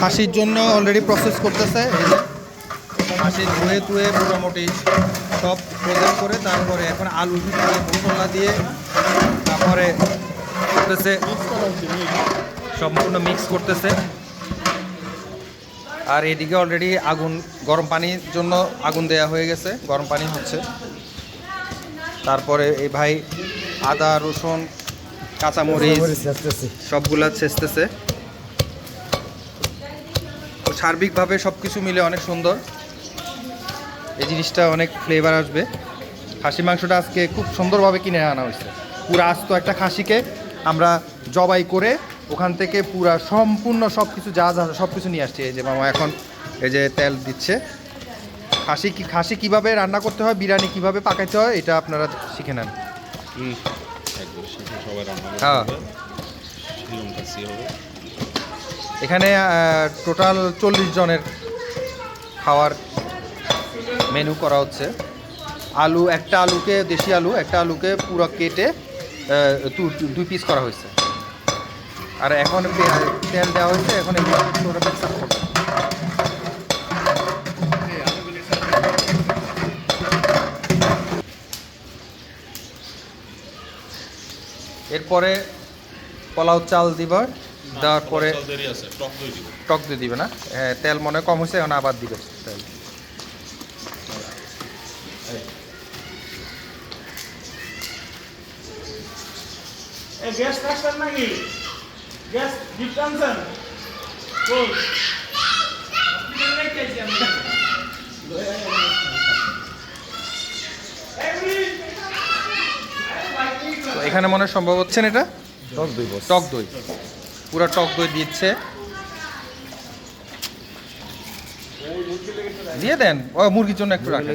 খাসির জন্য already process করতেছে। খাসি ধুয়ে টুয়ে মোটামুটি সব ফ্রোজেন করে তারপরে এখন আলু দিয়ে মশলা দিয়ে তারপরে করতেছে। সম্পূর্ণ মিক্স করতেছে। আর এদিকে অলরেডি আগুন গরম পানির জন্য আগুন দেয়া হয়ে গেছে গরম পানি হচ্ছে। তারপরে এই ভাই আদা রসুন কাঁচামরিচ সবগুলা ছেঁচতেছে। সার্বিকভাবে সব কিছু মিলে অনেক সুন্দর। এই জিনিসটা অনেক ফ্লেভার আসবে। খাসি মাংসটা আজকে খুব সুন্দরভাবে কিনে আনা হয়েছে। পুরো আস্ত একটা খাসিকে আমরা জবাই করে ওখান থেকে পুরা সম্পূর্ণ সব কিছু যা যা সব কিছু নিয়ে আসছি। এই যে মামা এখন এই যে তেল দিচ্ছে। খাসি কি খাসি কীভাবে রান্না করতে হয় বিরিয়ানি কীভাবে পাকাইতে হয় এটা আপনারা শিখে নেন। হ্যাঁ। করতে নিয়ম কাছে হবে এখানে টোটাল চল্লিশ জনের খাওয়ার মেনু করা হচ্ছে। আলু, একটা আলুকে, দেশি আলু, একটা আলুকে পুরো কেটে দুই পিস করা হয়েছে। আর এখন তেল দেওয়া হয়েছে, এখন। এরপরে পোলাও চাল দিবা দেওয়ার পরে টক দই দিয়ে দিবে না? হ্যাঁ তেল মনে হয় কম হয়েছে এখন আবার দিবে। তেল এখানে মনে হয় সম্ভব হচ্ছে না এটা? টক দই টক দই। পুরো টক দই দিচ্ছে। দিয়ে দেন। ও মুরগির জন্য একটু রাখেন।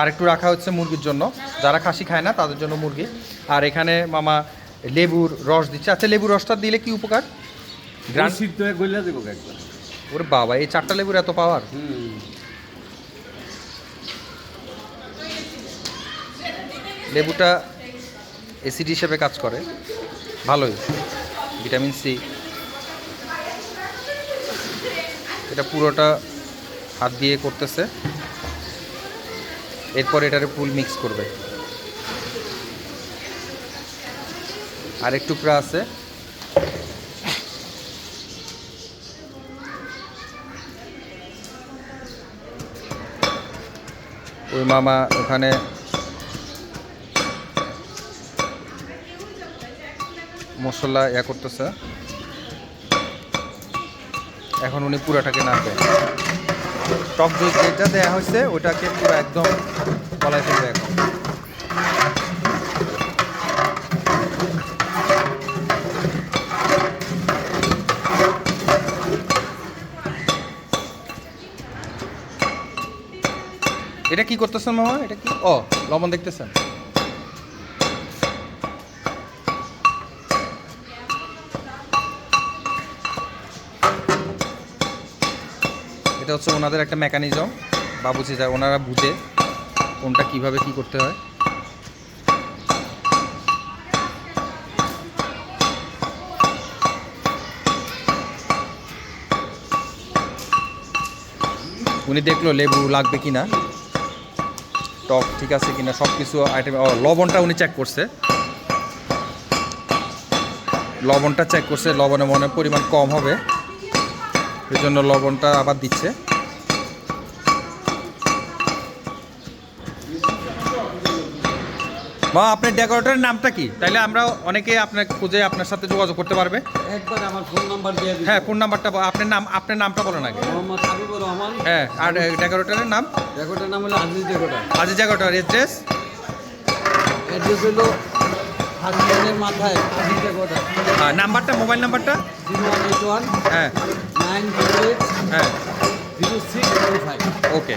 আর একটু রাখা হচ্ছে মুরগির জন্য। যারা খাসি খায় না তাদের জন্য মুরগি। আর এখানে মামা লেবুর রস দিচ্ছে। আচ্ছা লেবুর রসটা দিলে কি উপকার? গ্রান সিদ্ধ হয়ে গইলা দেবো একবার ওরে বাবা এই চারটা লেবুর এত পাওয়ার লেবুটা অ্যাসিড হিসেবে কাজ করে। ভালোই। Vitamin C. এটা পুরোটা হাত দিয়ে করতেছে। এরপর এটারে ফুল মিক্স করবে। আর একটু টুকরা আছে। ওই মামা ওখানে মশলা ইয়া করতেছে। এখন উনি পুরাটাকে নাড়বে। টক দই যেটা দেওয়া হয়েছে, ওটাকে পুরো একদম গলায় ফেলবে এখন। এটা কি করতেছেন মামা? এটা কি? ও, লবণ দেখতেছেন? এটা হচ্ছে ওনাদের একটা মেকানিজম বা বুঝে যায় ওনারা বুঝে কোনটা কীভাবে কি করতে হয়। উনি দেখল লেবু লাগবে কিনা। টক ঠিক আছে কিনা সব কিছু আইটেম লবণটা উনি চেক করছে। লবণটা চেক করছে, লবণে মনে পরিমাণ কম হবে। এই জন্য লবণটা আবার দিচ্ছে। মা আপনার ডেকোরেটরের নামটা কি? তাইলে আমরা অনেকে আপনার খুঁজে আপনার সাথে যোগাযোগ করতে পারবে। একবার আমার ফোন নাম্বার দিয়ে দিন। হ্যাঁ ফোন নাম্বারটা আপনার নাম আপনার নামটা বলেন আগে। মোহাম্মদ হাবিবুর রহমান। হ্যাঁ আর ডেকোরেটরের নাম? রেকর্ডের নাম হলো আজিজ রেকর্ডার আজি ডেকোরেটর এড্রেস অ্যাড্রেস হলো হাসপাতালের মাথায় আজিজ রেকর্ডার নাম্বারটা মোবাইল নাম্বারটা? Zero one eight one. হ্যাঁ। নাইন জিরো এইট হ্যাঁ zero six zero five okay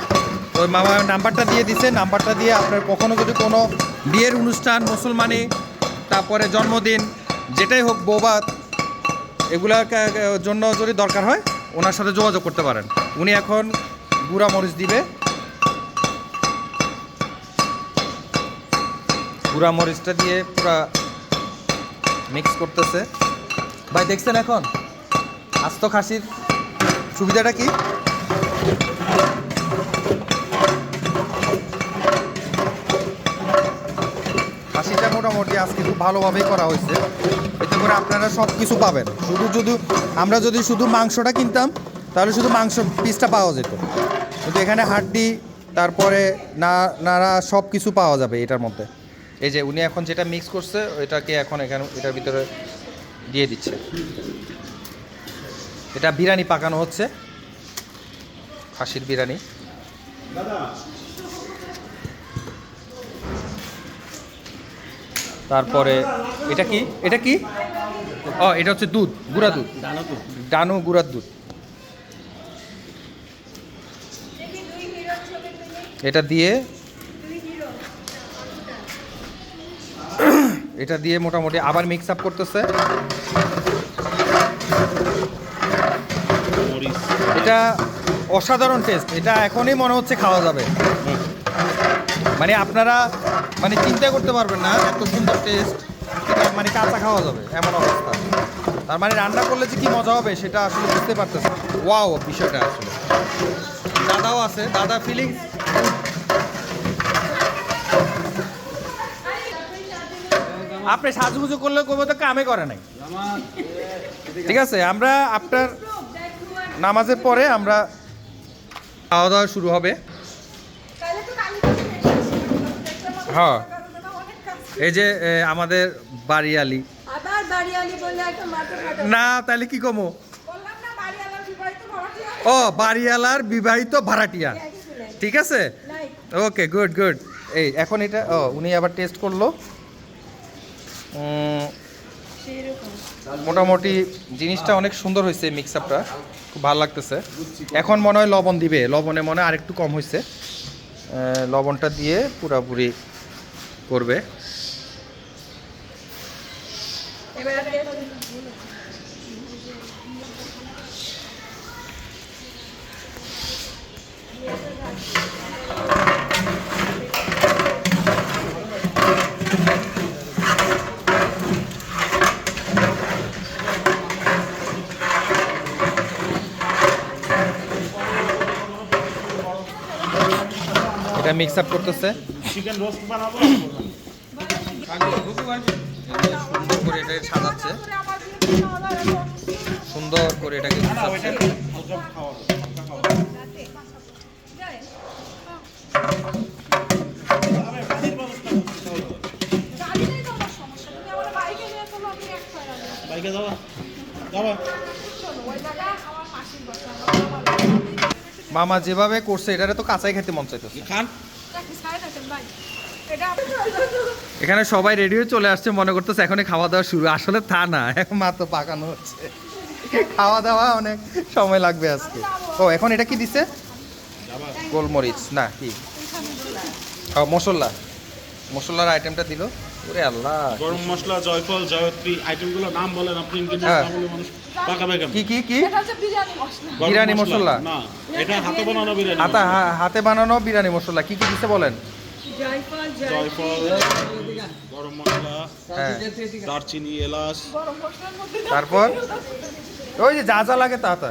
তো মামা নাম্বারটা দিয়ে দিছে। নাম্বারটা দিয়ে আপনার কখনো যদি কোনো বিয়ের অনুষ্ঠান মুসলমানি তারপরে জন্মদিন যেটাই হোক বৌবাত এগুলার জন্য যদি দরকার হয় ওনার সাথে যোগাযোগ করতে পারেন। উনি এখন গুঁড়া মরিচ দিবে। গুঁড়া মরিচটা দিয়ে পুরা মিক্স করতেছে। ভাই দেখছেন এখন? আস্ত খাসির সুবিধাটা কি? খাসিটা মোটামুটি আজকে খুব ভালোভাবেই করা হয়েছে। এতে করে আপনারা সব কিছু পাবেন। শুধু যদি আমরা যদি শুধু মাংসটা কিনতাম, তাহলে শুধু মাংস পিসটা পাওয়া যেত। কিন্তু এখানে হাড্ডি, তারপরে না নাড়া সব কিছু পাওয়া যাবে এটার মধ্যে। এই যে উনি এখন যেটা মিক্স করছে ওইটাকে এখন এখানে এটার ভিতরে দিয়ে দিচ্ছে। এটা বিরিয়ানি পাকানো হচ্ছে। খাসির বিরিয়ানি। তারপরে, এটা কি? এটা কি? ও, এটা হচ্ছে দুধ, গুঁড়া দুধ। ডানু গুঁড়ার দুধ। এটা দিয়ে এটা দিয়ে মোটামুটি আবার মিক্স আপ করতেছে। এটা অসাধারণ টেস্ট এটা এখনই মনে হচ্ছে খাওয়া যাবে। মানে আপনারা মানে চিন্তা করতে পারবেন না এত সুন্দর টেস্ট এটা মানে কাঁচা খাওয়া যাবে এমন অবস্থা। তার মানে রান্না করলে যে কি মজা হবে সেটা আসলে বুঝতে পারতেছে ওয়াও বিষয়টা আসলে। দাদাও আছে দাদা ফিলিংস আপনি সাজুগুজু করলে কবে তো কামে করে নাই। ঠিক আছে আমরা আপনার নামাজের পরে আমরা খাওয়া দাওয়া শুরু হবে। হ্যাঁ। এই যে আমাদের বাড়িয়ালি। না তাহলে কি কমো? ও বাড়িয়ালার বিবাহিত ভাড়াটিয়া। ঠিক আছে? Okay good good. এই এখন এটা ও উনি আবার টেস্ট করল। মোটামুটি জিনিসটা অনেক সুন্দর হয়েছে মিক্স আপটা খুব ভালো লাগতেছে। এখন মনে হয় লবণ দিবে। লবণে মনে হয় আরেকটু কম হয়েছে। লবণটা দিয়ে পুরাপুরি করবে। এবার এটা মিক্স আপ করতেছে। চিকেন রোস্ট বানাবো? সুন্দর করে এটা সাজাচ্ছে। আমার দিয়ে খাওয়া দাওয়া সুন্দর করে এটাকে গুছাচ্ছে। বাইকে মামা যেভাবে করছে এটারে তো কাঁচাই খেতে মন চাইতেছে। খান? এখানে সবাই রেডি হয়ে চলে আসছে, মনে করতেছে এখনই খাওয়া দাওয়া শুরু। আসলে তা না এখন মাত্র পাকানো হচ্ছে। খাওয়া দাওয়া অনেক সময় লাগবে আজকে। ও, এখন এটা কি দিছে? গোলমরিচ, না, কি? মশলা। মশলার আইটেমটা দিল। ওরে আল্লাহ গরম মশলা জয়ফল জয়ত্রী আইটেমগুলো নাম বলেন আপনি হ্যাঁ। মানুষ কি কি কি? বিরিয়ানি মশলা। গরম বিরিয়ানি মশলা? না এটা হাতে বানানো বিরিয়ানি হাতা হা- হাতে বানানো বিরিয়ানি মশলা। কি কি দিছে বলেন? জয়ফল জয়ফল গরম মশলা হ্যাঁ। দারচিনি এলাচ। তারপর? ওই যে যা যা লাগে তা তা।